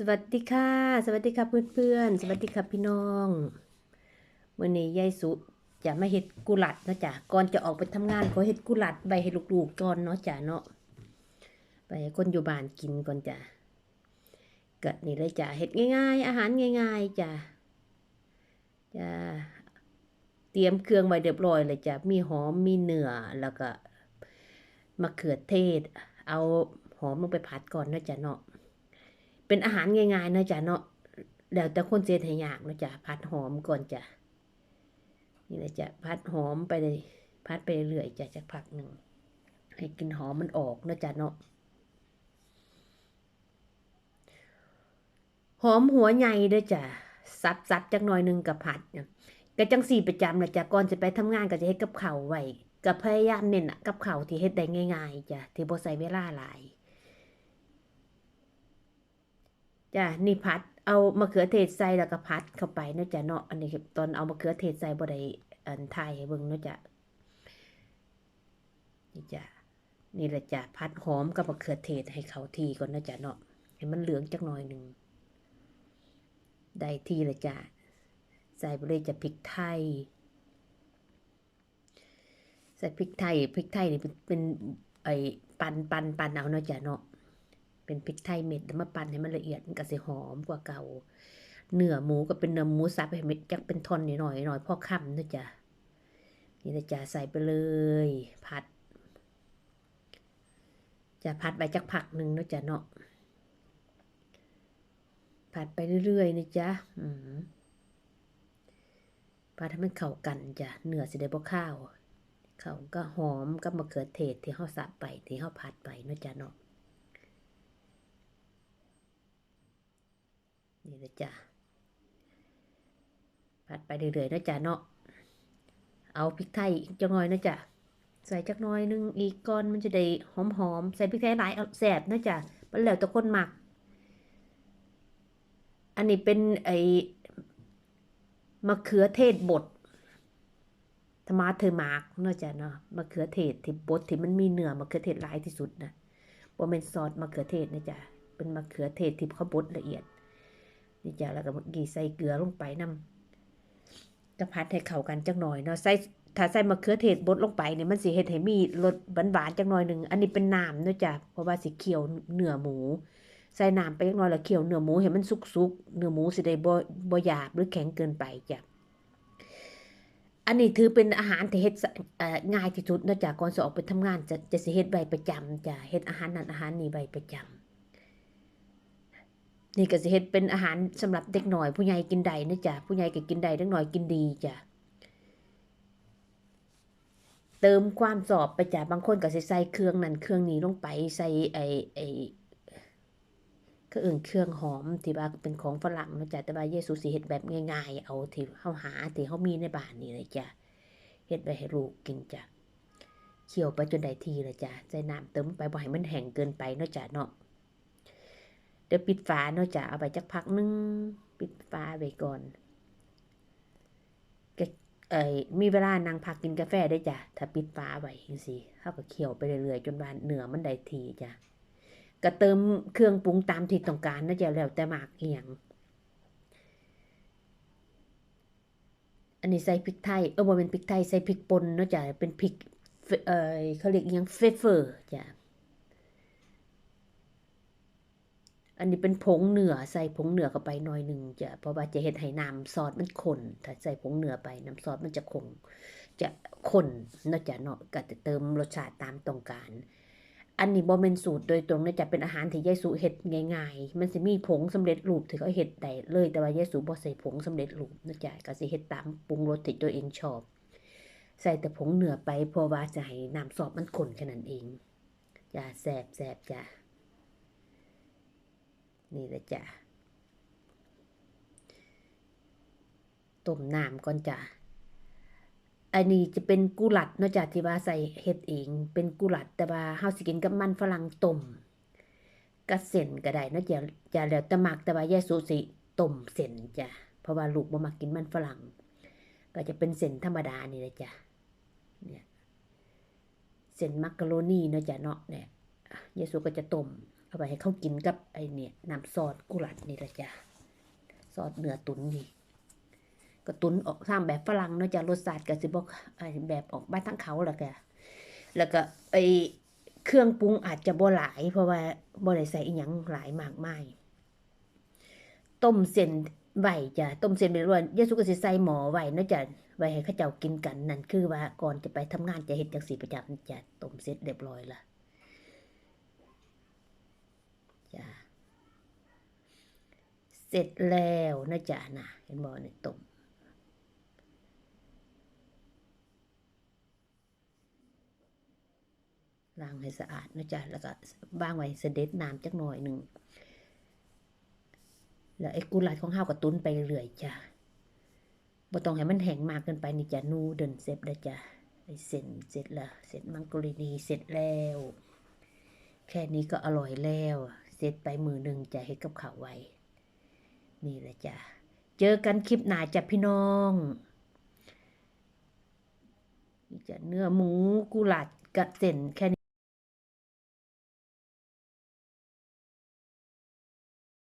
สวัสดีค่ะ สวัสดีค่ะเพื่อนๆ สวัสดีค่ะพี่น้องวันนี้ยายสุจะมาเฮ็ดกุหลัดเนะจ้ะก่อนจะออกไปทำงานขอเฮ็ดกุหลัดใบให้ลูกๆก่อนเนาะจ้ะเนาะไปคนอยู่บ้านกินก่อนจ้ะเก็นี่เลยจ้ะเฮ็ดง่าย ๆ อาหารง่าย ๆจ้ะจ้ะเตรียมเครื่องไว้เรียบร้อยเลยจ้ะมีหอมมีเนื้อแล้วก็มะเขือเทศ เอาหอมลงไปผัดก่อนเนาะจ้ะเนาะ เป็นอาหารง่ายๆนะจ๊ะเนาะแล้วแต่คนเจนให้ยากนะจ๊ะผัดหอมก่อนจ้ะนี่แหละจ้ะผัดหอมไปเลยผัดไปเรื่อยๆจ้ะจากผักหนึ่งให้กลินหอมมันออกนะจ๊ะเนาะหอมหัวใหญ่ด้อจ้ะซับซับจักหน่อยหนึ่งกับผัดเนี่ยก็จังสี่ประจำนะจ๊ะก่อนจะไปทำงานก็จะเฮ็ดกับข้าไว้ก็พยายามเน้นกับข้าที่เฮ็ดได้ง่ายๆจ้ะที่บ่ใส่เวลาหลาย จ้ะนี่พัดเอามะเขือเทศใส่แล้วก็พัดเข้าไปเนาะจ้ะเนาะอันนี้ตอนเอามะเขือเทศใส่บ่ได้อันทายให้เบิ่งเนาะจ้ะนี่จ้ะนี่แหละจ้ะพัดหอมกับมะเขือเทศให้เขาทีก่อนเนาะจ้ะเนาะให้มันเหลืองจักหน่อยหนึ่งได้ทีละจ้ะใส่ไปเลยจะพริกไทยใส่พริกไทยพริกไทยนี่เป็นเป็นไอ้ปันปันปันเอาเนาะจ้ะเนาะ เป็นพริกไทยเม็ดแล้วมาปั่นให้มันละเอียดมันก็สิหอมกว่าเก่าเนื้อหมูก็เป็นเนื้อหมูสับให้เม็ดจักเป็นท่อนหน่อยหน่อยพอค่ำนะจ๊ะนี่นะจ๊ะใส่ไปเลย ผัดจะผัดไปจักผักหนึ่งนะจ๊ะเนาะผัดไปเรื่อยๆนะจ๊ะผัดให้มันเข้ากันจ้ะเนื้อสิได้บ่ข้าวเขาก็หอมกับมะเขือเทศที่เฮาสับไปที่เฮาผัดไปนะจ๊ะเนาะ นี่นะจ๊ะผัดไปเรื่อยๆนะจ๊ะเนาะเอาพริกไทยอีกจักหน่อยนะจ๊ะใส่จักหน่อยนึงอีกก่อนมันจะได้หอมๆใส่พริกไทยหลายแสบนะจ๊ะมันแล้วแต่คนหมัก อันนี้เป็นไอ้มะเขือเทศบดธรรมาเธอมากเนาะจ๊ะเนาะมะเขือเทศที่บดที่มันมีเนื้อมะเขือเทศหลายที่สุดนะบ่เป็นซอสมะเขือเทศนะจ๊ะเป็นมะเขือเทศที่เขาบดละเอียด นี่จ้ะแล้วก็เมื่อกี้ใส่เกลือลงไปนำกระพัดให้เข้ากันจักหน่อยเนาะใส่ถ้าใส่มะเขือเทศบดลงไปเนี่ยมันสิเฮ็ดให้มีรสหวานๆจักหน่อยหนึ่งอันนี้เป็นน้ำเนาะจ้ะเพราะว่าสิเคี่ยวเนื้อหมู ใส่น้ำไปจักหน่อยแล้วเคี่ยวเนื้อหมูให้มันสุกๆเนื้อหมูสิได้บ่บ่หยาบหรือแข็งเกินไปจ้ะอันนี้ถือเป็นอาหารที่เฮ็ดง่ายที่สุดเนาะจ้ะก่อนสิออกไปทำงานจะจะสิเฮ็ดไว้ประจำจ้ะเฮ็ดอาหารนั้นอาหารนี้ไว้ประจำ นี่ก็สิเฮ็ดเป็นอาหารสำหรับเด็กหน่อย ผู้ใหญ่กินได้นะจ๊ะผู้ใหญ่ก็กินได้เด็กหน่อยกินดีจ้ะเติมความสอบไปจ้ะบางคนก็สิใส่เครื่องนั้นเครื่องนี้ลงไปใส่ไอ้ไอ้ก็อื่นเครื่องหอมที่ว่าเป็นของฝรั่งนะจ๊ะแต่ว่าเยซูสิเฮ็ดแบบง่ายๆเอาที่เฮาหาที่เฮามีในบ้านนี่เลยจ้ะเฮ็ดไว้ให้ลูกกินจ้ะเคี่ยวไปจนได้ทีเลยจ้ะใส่น้ำเติมไปบ่ให้มันแห้งเกินไปเนาะจ้ะเนาะ เดี๋ยวปิดฝาเนาะจ้ะเอาไปจักพักนึง ปิดฝาไว้ก่อนก็เอ่ยมีเวลานั่งพักกินกาแฟได้จ้ะ ถ้าปิดฝาไว้จังซี่เฮาก็เคี่ยวไปเรื่อยๆจนว่าเนื้อมันได้ทีจ้ะก็เติมเครื่องปรุงตามที่ต้องการนะจ้ะแล้วแต่หมากเอียงอันนี้ใส่พริกไทย เออบ่เป็นพริกไทยใส่พริกป่นเนาะจ้ะเป็นพริก เอ่อเขาเรียกยังเฟเฟอร์จ้ะ อันนี้เป็นผงเหนือใส่ผงเหนือเข้าไปหน่อยหนึ่งจะเพราะว่าจะเห็ดให้น้ำซอสมันข้นถ้าใส่ผงเหนือไปน้ำซอสมันจะคงจะข้นนอกจากเนาะก็จะเติมรสชาติตามต้องการอันนี้บ่เป็นสูตรโดยตรงนะจะเป็นอาหารที่ยายสุเฮ็ดง่ายๆ มันสิมีผงสำเร็จรูปที่เขาเฮ็ดได้เลยแต่ว่ายายสุบ่ใส่ผงสำเร็จรูปนะจ๊ะก็สิเฮ็ดตามปรุงรสที่ตัวเองชอบ ใส่แต่ผงเหนือไปเพราะว่าจะให้น้ำซอสมันข้นแค่นั้นเองจ้ะแซ่บแซ่บจ้ะ นี่แหละจ้ะต้มน้ำก่อนจ้ะอันนี้จะเป็นกุหลัดเนาะจ้ะที่ว่าใส่เฮ็ดเองเป็นกุหลัดแต่ว่าเฮาสิกินกับมันฝรั่งต้มกับเส้นก็ได้เนาะจ้ะจะแล้วแต่มักแต่ว่ายายสุสิต้มเส้นจ้ะเพราะว่าลูกบ่มักกินมันฝรั่ง ก็จะเป็นเส้นธรรมดานี่แหละจ้ะเนี่ยเส้นมักกะโรนีเนาะจ้ะเนาะเนี่ยยายสุก็จะต้ม เอาเอาไปให้เขากินกับไอ้เนี่ยน้ำซอสกุหลาบนี่ละจ้ะซอสเนื้อตุ๋นนี่ก็ตุนออกทางแบบฝรั่งเนาะจ้ะรสชาติก็สิบอกไอแบบออกบ้านทั้งเขาล้วก็แล้วก็ไอเครื่องปรุงอาจจะบ่หลาย เพราะว่าบ่ได้ใส่อีหยังหลายมากมายต้มเส้นไว้จ้ะต้มเส้นเป็นรวนยาสุกสิใส่หมอไว้เนาะจ้ะไว้ให้เขาเจ้ากินกันนั่นคือว่าก่อนจะไปทำงานจะเฮ็ดจังซี่ประจำจ้ะต้มเสร็จเรียบร้อยละ จ้ะเสร็จแล้วนะจ๊ะนะเห็นบ่เนี่ยตมล้างให้สะอาดนะจ๊ะแล้วก็วางไว้เสด็จน้ำจักหน่อยหนึ่งแล้วไอ้กุหลาบของเฮาวก็ตุ้นไปเรื่อยจ้ะบ่ต้องให้มันแห้งมากเกินไปนี่จ้ะนูเดินเสร็จแล้จ้ะไอ้เส้นเสร็จแล้วเสร็จมังกรนีเสร็จแล้ว แค่นี้ก็อร่อยแล้ว เสร็จไปมือหนึ่งจะให้กับขาวไว้ นี่แหละจ้ะ เจอกันคลิปหน้าจ้ะพี่น้องจะเนื้อหมูกุหลาบกับเส้นแค่นี้